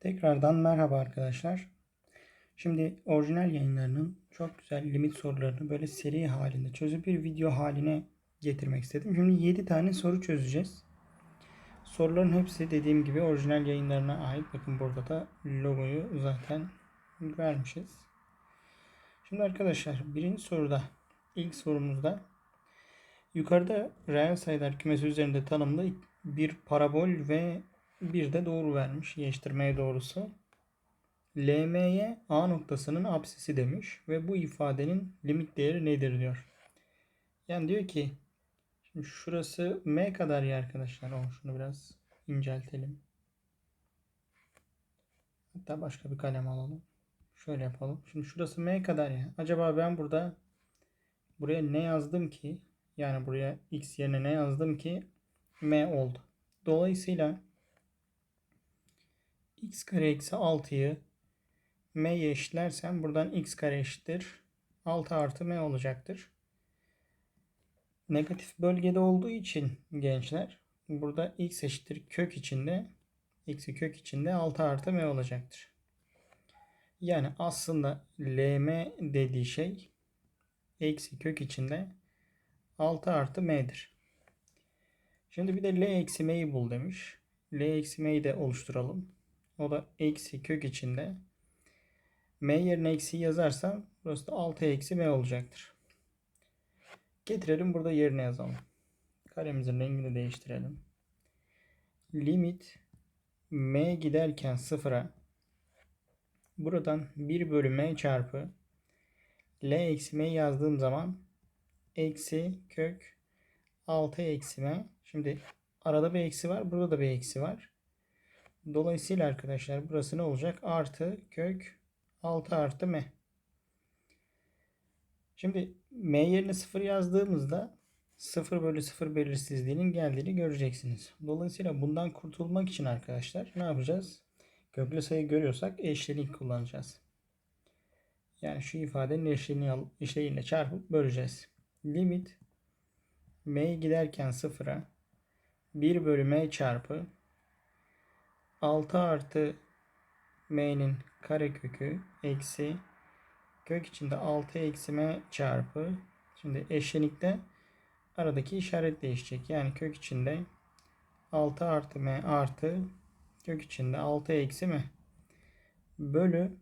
Tekrardan merhaba arkadaşlar. Şimdi orijinal yayınlarının çok güzel limit sorularını böyle seri halinde çözüp bir video haline getirmek istedim. Şimdi 7 tane soru çözeceğiz. Soruların hepsi dediğim gibi orijinal yayınlarına ait. Bakın burada da logoyu zaten vermişiz. Şimdi arkadaşlar birinci soruda ilk sorumuzda yukarıda reel sayılar kümesi üzerinde tanımlı bir parabol ve bir de doğru vermiş. Geçtirmeye doğrusu. LM'ye A noktasının apsisi demiş. Ve bu ifadenin limit değeri nedir diyor. Yani diyor ki şimdi şurası M kadar ya arkadaşlar. O, şunu biraz inceltelim. Hatta başka bir kalem alalım. Şöyle yapalım. Şimdi şurası M kadar ya. Acaba ben burada buraya ne yazdım ki? Yani buraya X yerine ne yazdım ki? M oldu. Dolayısıyla x kare eksi 6'yı m'ye eşitlersem buradan x kare eşittir 6 artı m olacaktır. Negatif bölgede olduğu için gençler burada x eşittir kök içinde x'i kök içinde 6 artı m olacaktır. Yani aslında lm dediği şey eksi kök içinde 6 artı m'dir. Şimdi bir de l eksi m'yi bul demiş. l eksi m'yi de oluşturalım. O da eksi kök içinde. M yerine eksi yazarsam burası da 6 eksi M olacaktır. Getirelim burada yerine yazalım. Karemizin rengini değiştirelim. Limit M giderken sıfıra buradan 1 bölü M çarpı L eksi M yazdığım zaman eksi kök 6 eksi M. Şimdi arada bir eksi var. Burada da bir eksi var. Dolayısıyla arkadaşlar burası ne olacak? Artı kök 6 artı m. Şimdi m yerine 0 yazdığımızda 0 bölü 0 belirsizliğinin geldiğini göreceksiniz. Dolayısıyla bundan kurtulmak için arkadaşlar ne yapacağız? Köklü sayı görüyorsak eşlenik kullanacağız. Yani şu ifadenin eşleğini, eşleğiyle çarpıp böleceğiz. Limit m giderken 0'a 1 bölü m çarpı 6 artı m'nin karekökü eksi kök içinde 6 eksi m çarpı şimdi eşlenikte aradaki işaret değişecek. Yani kök içinde 6 artı m artı kök içinde 6 eksi m bölü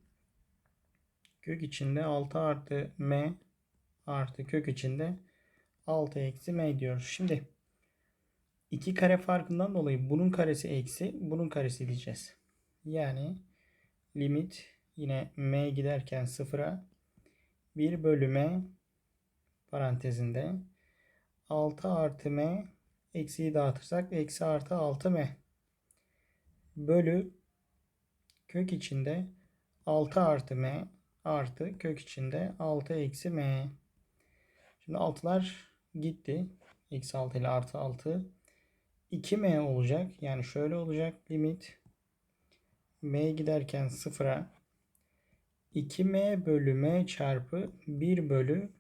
kök içinde 6 artı m artı kök içinde 6 eksi m diyoruz. Şimdi 2 kare farkından dolayı bunun karesi eksi bunun karesi diyeceğiz. Yani limit yine m giderken sıfıra 1 bölü m parantezinde 6 artı m eksiyi dağıtırsak eksi artı 6 m bölü kök içinde 6 artı m artı kök içinde 6 eksi m. Şimdi altılar gitti. Eksi 6 ile artı 6. 2m olacak. Yani şöyle olacak limit m giderken sıfıra 2m bölü m çarpı 1 bölü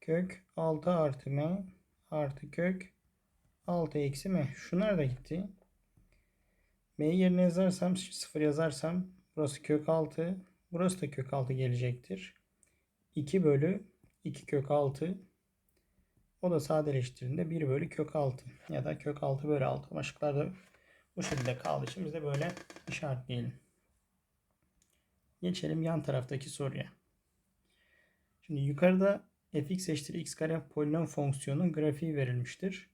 kök 6 artı m artı kök 6 eksi m. Şunlar da gitti. m yerine yazarsam 0 yazarsam burası kök 6 burası da kök 6 gelecektir. 2 bölü 2 kök 6 o da sadeleştirdiğinde 1 bölü kök 6 ya da kök 6 bölü 6. Ama da bu şekilde kaldığı için biz de böyle işaretleyelim. Geçelim yan taraftaki soruya. Şimdi yukarıda fx eşittir x kare polinom fonksiyonun grafiği verilmiştir.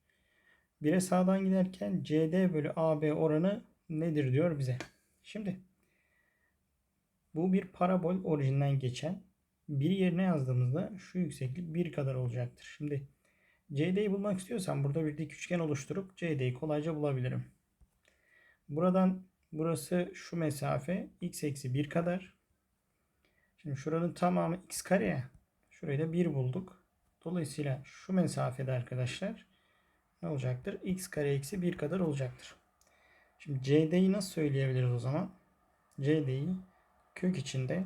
1'e sağdan giderken cd bölü ab oranı nedir diyor bize. Şimdi bu bir parabol orijinden geçen bir yerine yazdığımızda şu yükseklik 1 kadar olacaktır. Şimdi CD'yi bulmak istiyorsam burada bir dik üçgen oluşturup CD'yi kolayca bulabilirim. Buradan burası şu mesafe x eksi 1 kadar. Şimdi şuranın tamamı x kare ya. Şurayı da 1 bulduk. Dolayısıyla şu mesafede arkadaşlar ne olacaktır? x kare eksi 1 kadar olacaktır. Şimdi CD'yi nasıl söyleyebiliriz o zaman? CD'yi kök içinde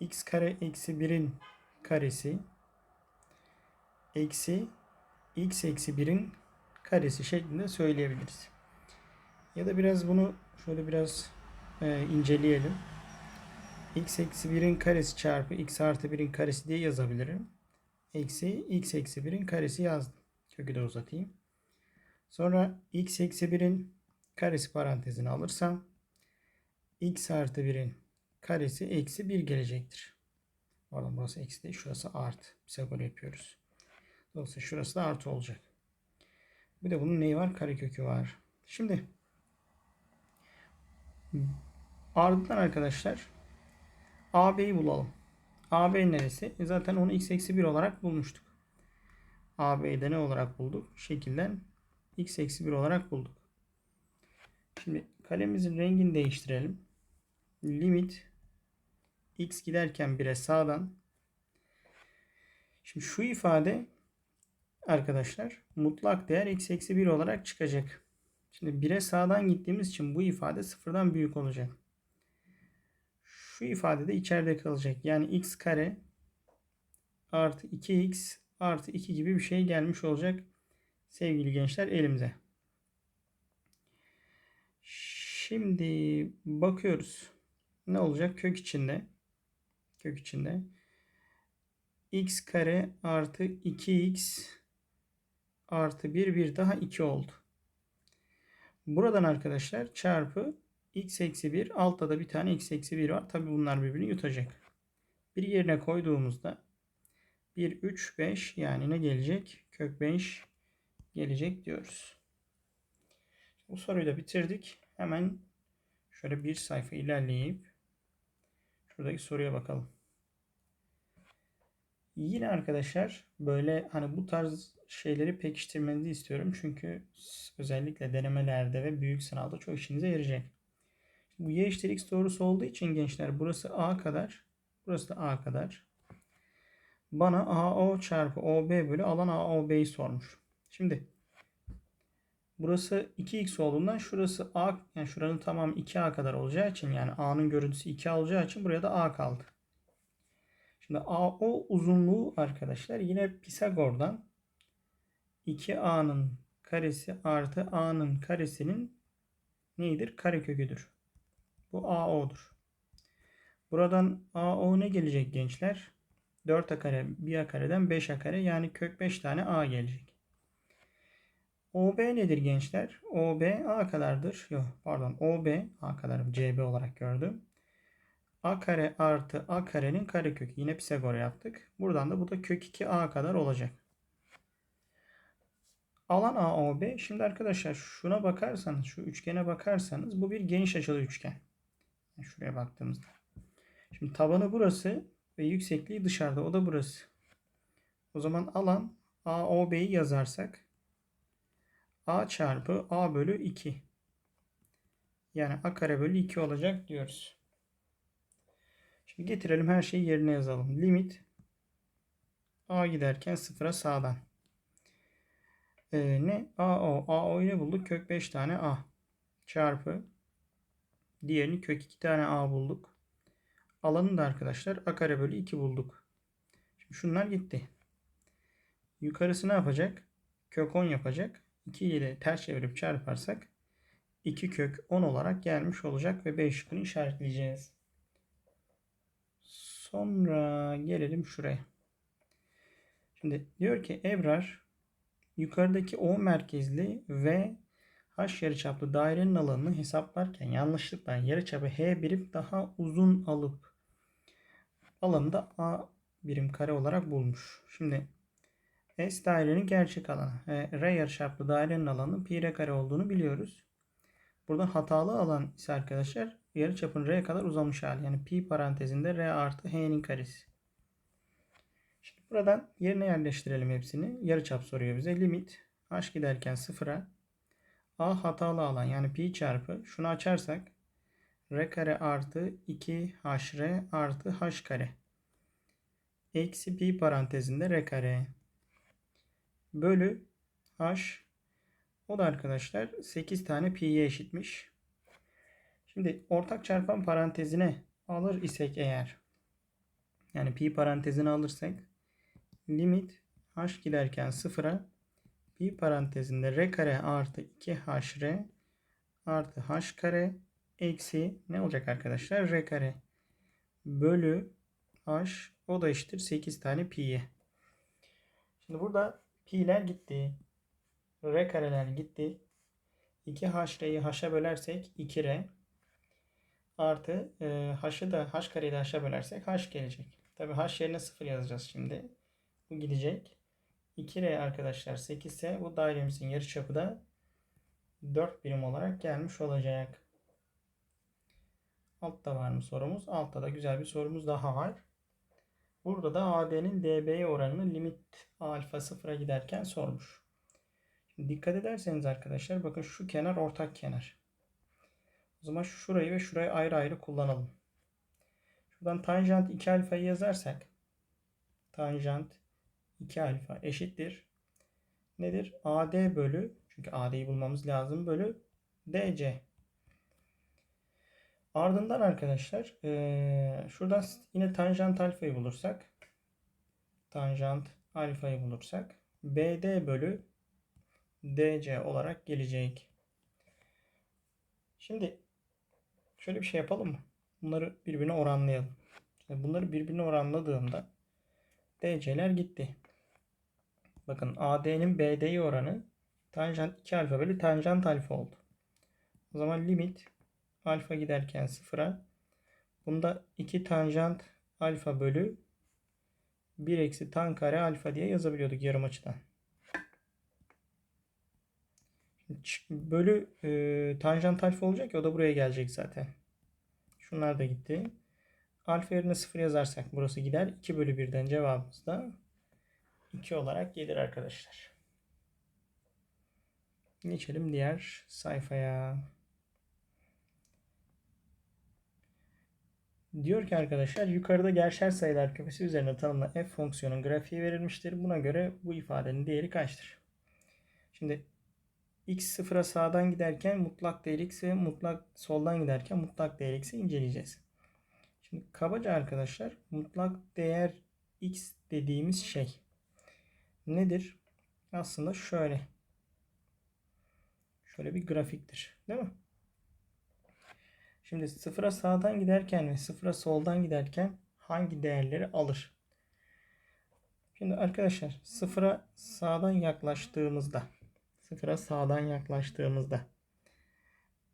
x kare eksi 1'in karesi eksi x eksi 1'in karesi şeklinde söyleyebiliriz. Ya da biraz bunu şöyle biraz e, inceleyelim. x eksi 1'in karesi çarpı x artı 1'in karesi diye yazabilirim. Eksi x eksi 1'in karesi yazdım. Kökü de uzatayım. Sonra x eksi 1'in karesi parantezine alırsam x artı 1'in karesi eksi 1 gelecektir. Pardon burası eksi değil. Şurası artı. Pisagor yapıyoruz. Dolayısıyla şurası da artı olacak. Bir de bunun neyi var? Karekökü var. Şimdi ardından arkadaşlar AB'yi bulalım. AB neresi? E zaten onu x eksi 1 olarak bulmuştuk. AB'yi de ne olarak bulduk? Şekilden x eksi 1 olarak bulduk. Şimdi kalemimizin rengini değiştirelim. Limit x giderken 1'e sağdan. Şimdi şu ifade arkadaşlar mutlak değer x eksi 1 olarak çıkacak. Şimdi 1'e sağdan gittiğimiz için bu ifade sıfırdan büyük olacak. Şu ifade de içeride kalacak. Yani x kare artı 2x artı 2 gibi bir şey gelmiş olacak sevgili gençler elimize. Şimdi bakıyoruz. Ne olacak? Kök içinde. Kök içinde. x kare artı 2x artı 1 bir daha 2 oldu. Buradan arkadaşlar çarpı x eksi 1 altta da bir tane x eksi 1 var. Tabi bunlar birbirini yutacak. Bir yerine koyduğumuzda 1 3 5 yani ne gelecek? Kök 5 gelecek diyoruz. Bu soruyu da bitirdik. Hemen şöyle bir sayfa ilerleyip şuradaki soruya bakalım. Yine arkadaşlar böyle hani bu tarz şeyleri pekiştirmenizi istiyorum. Çünkü özellikle denemelerde ve büyük sınavda çok işinize yarayacak. Bu y eşittir x doğrusu olduğu için gençler burası a kadar. Burası da a kadar. Bana AO çarpı OB bölü alan AOB'yi sormuş. Şimdi burası 2x olduğundan şurası A yani şuranın tamamı 2A kadar olacağı için yani A'nın görüntüsü 2A olacağı için buraya da A kaldı. Şimdi AO uzunluğu arkadaşlar yine Pisagor'dan 2A'nın karesi artı A'nın karesinin neyidir? Kareköküdür. Bu AO'dur. Buradan AO ne gelecek gençler? 4A kare, 1A kareden 5A kare yani kök 5 tane A gelecek. OB nedir gençler? OB A kadardır. Yok pardon OB A kadar CB olarak gördüm. A kare artı A karenin karekökü. Yine Pisagor yaptık. Buradan da bu da kök 2A kadar olacak. Alan AOB. Şimdi arkadaşlar şuna bakarsanız, şu üçgene bakarsanız bu bir geniş açılı üçgen. Şuraya baktığımızda. Şimdi tabanı burası ve yüksekliği dışarıda. O da burası. O zaman alan AOB'yi yazarsak A çarpı A bölü 2. Yani A kare bölü 2 olacak diyoruz. Şimdi getirelim her şeyi yerine yazalım. Limit A giderken sıfıra sağdan. Ee, ne? AO. AO'yu ne bulduk? Kök 5 tane A. Çarpı. Diğerini kök 2 tane A bulduk. Alanını da arkadaşlar A kare bölü 2 bulduk. Şimdi şunlar gitti. Yukarısı ne yapacak? Kök 10 yapacak. 2 ile ters çevirip çarparsak 2 kök 10 olarak gelmiş olacak ve B şıkkını işaretleyeceğiz. Sonra gelelim şuraya. Şimdi diyor ki Ebrar yukarıdaki O merkezli ve H yarıçaplı dairenin alanını hesaplarken yanlışlıkla yarıçapı H birim daha uzun alıp alanı da A birim kare olarak bulmuş. Şimdi S dairenin gerçek alanı. E, R yarıçaplı dairenin alanı pi r kare olduğunu biliyoruz. Burada hatalı alan ise arkadaşlar yarıçapın R kadar uzamış hali. Yani pi parantezinde R artı H'nin karesi. Buradan yerine yerleştirelim hepsini. Yarıçap soruyor bize. Limit. H giderken sıfıra. A hatalı alan. Yani pi çarpı. Şunu açarsak. R kare artı 2 hr artı h kare. Eksi pi parantezinde r kare. Bölü h. O da arkadaşlar 8 tane pi'ye eşitmiş. Şimdi ortak çarpan parantezine alır isek eğer. Yani pi parantezini alırsak limit h giderken sıfıra pi parantezinde r kare artı 2 hr artı h kare eksi ne olacak arkadaşlar? R kare bölü h o da eşittir 8 tane pi'ye. Şimdi burada pi'ler gitti. R kareler gitti. 2h'yi h'a bölersek 2r artı e, h'ı da h kareyi de h'a bölersek h gelecek. Tabi h yerine 0 yazacağız şimdi. Bu gidecek. 2r arkadaşlar 8 ise bu dairemizin yarıçapı da 4 birim olarak gelmiş olacak. Altta var mı sorumuz? Altta da güzel bir sorumuz daha var. Burada da AD'nin DB'ye oranını limit alfa sıfıra giderken sormuş. Şimdi dikkat ederseniz arkadaşlar bakın şu kenar ortak kenar. O zaman şurayı ve şurayı ayrı ayrı kullanalım. Şuradan tanjant 2 alfayı yazarsak tanjant 2 alfa eşittir. Nedir? AD bölü çünkü AD'yi bulmamız lazım bölü DC. Ardından arkadaşlar ee, şuradan yine tanjant alfayı bulursak tanjant alfayı bulursak BD bölü DC olarak gelecek. Şimdi şöyle bir şey yapalım mı? Bunları birbirine oranlayalım. Bunları birbirine oranladığımda DC'ler gitti. Bakın AD'nin BD'ye oranı tanjant 2 alfa bölü tanjant alfa oldu. O zaman limit alfa giderken sıfıra. Bunda 2 tanjant alfa bölü 1 eksi tan kare alfa diye yazabiliyorduk yarım açıdan. Bölü e, tanjant alfa olacak ya o da buraya gelecek zaten. Şunlar da gitti. Alfa yerine 0 yazarsak burası gider. 2 bölü 1'den cevabımız da 2 olarak gelir arkadaşlar. Geçelim diğer sayfaya. Diyor ki arkadaşlar yukarıda gerçel sayılar kümesi üzerine tanımlı f fonksiyonun grafiği verilmiştir. Buna göre bu ifadenin değeri kaçtır? Şimdi x sıfıra sağdan giderken mutlak değer x ve mutlak soldan giderken mutlak değer x'i inceleyeceğiz. Şimdi kabaca arkadaşlar mutlak değer x dediğimiz şey nedir? Aslında şöyle. Şöyle bir grafiktir. Değil mi? Şimdi sıfıra sağdan giderken ve sıfıra soldan giderken hangi değerleri alır? Şimdi arkadaşlar sıfıra sağdan yaklaştığımızda sıfıra sağdan yaklaştığımızda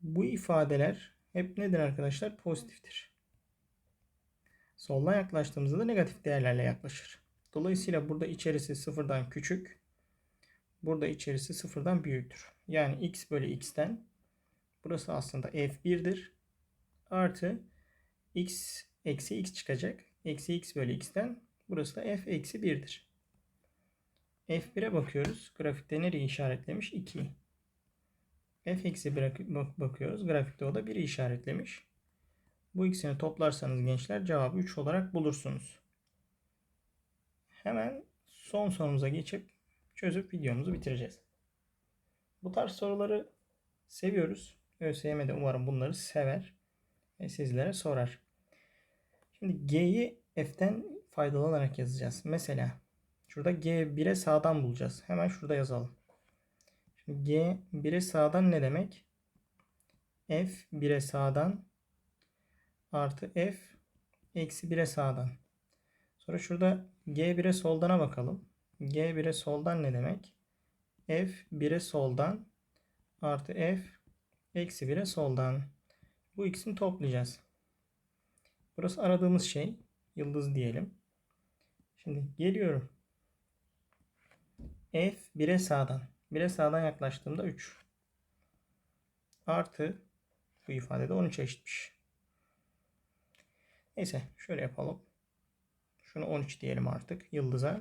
bu ifadeler hep nedir arkadaşlar? Pozitiftir. Soldan yaklaştığımızda da negatif değerlerle yaklaşır. Dolayısıyla burada içerisi sıfırdan küçük. Burada içerisi sıfırdan büyüktür. Yani x bölü x'ten burası aslında f1'dir artı x eksi x çıkacak. Eksi x bölü x'ten burası da f eksi 1'dir. F1'e bakıyoruz. Grafikte nereye işaretlemiş? 2. F eksi bakıyoruz. Grafikte o da 1'i işaretlemiş. Bu ikisini toplarsanız gençler cevabı 3 olarak bulursunuz. Hemen son sorumuza geçip çözüp videomuzu bitireceğiz. Bu tarz soruları seviyoruz. ÖSYM de umarım bunları sever ve sizlere sorar. Şimdi G'yi F'ten faydalanarak yazacağız. Mesela şurada G1'e sağdan bulacağız. Hemen şurada yazalım. Şimdi G1'e sağdan ne demek? F 1'e sağdan artı F eksi 1'e sağdan. Sonra şurada G1'e soldana bakalım. G1'e soldan ne demek? F 1'e soldan artı F eksi 1'e soldan. Bu ikisini toplayacağız. Burası aradığımız şey. Yıldız diyelim. Şimdi geliyorum. F 1'e sağdan. 1'e sağdan yaklaştığımda 3. Artı bu ifadede 13 eşitmiş. Neyse şöyle yapalım. Şunu 13 diyelim artık yıldıza.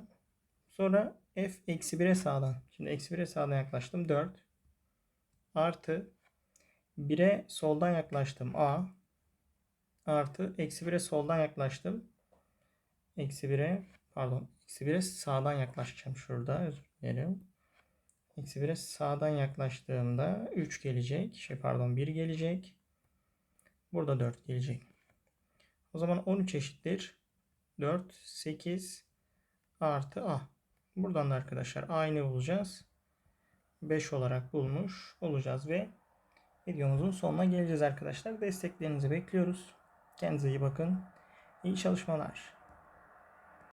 Sonra f eksi 1'e sağdan. Şimdi eksi 1'e sağdan yaklaştım 4. Artı 1'e soldan yaklaştım. A artı eksi 1'e soldan yaklaştım. Eksi 1'e pardon eksi 1'e sağdan yaklaşacağım şurada özür dilerim. Eksi 1'e sağdan yaklaştığımda 3 gelecek. Şey pardon 1 gelecek. Burada 4 gelecek. O zaman 13 eşittir. 4, 8 artı A. Buradan da arkadaşlar A'yı bulacağız? 5 olarak bulmuş olacağız ve videomuzun sonuna geleceğiz arkadaşlar. Desteklerinizi bekliyoruz. Kendinize iyi bakın. İyi çalışmalar.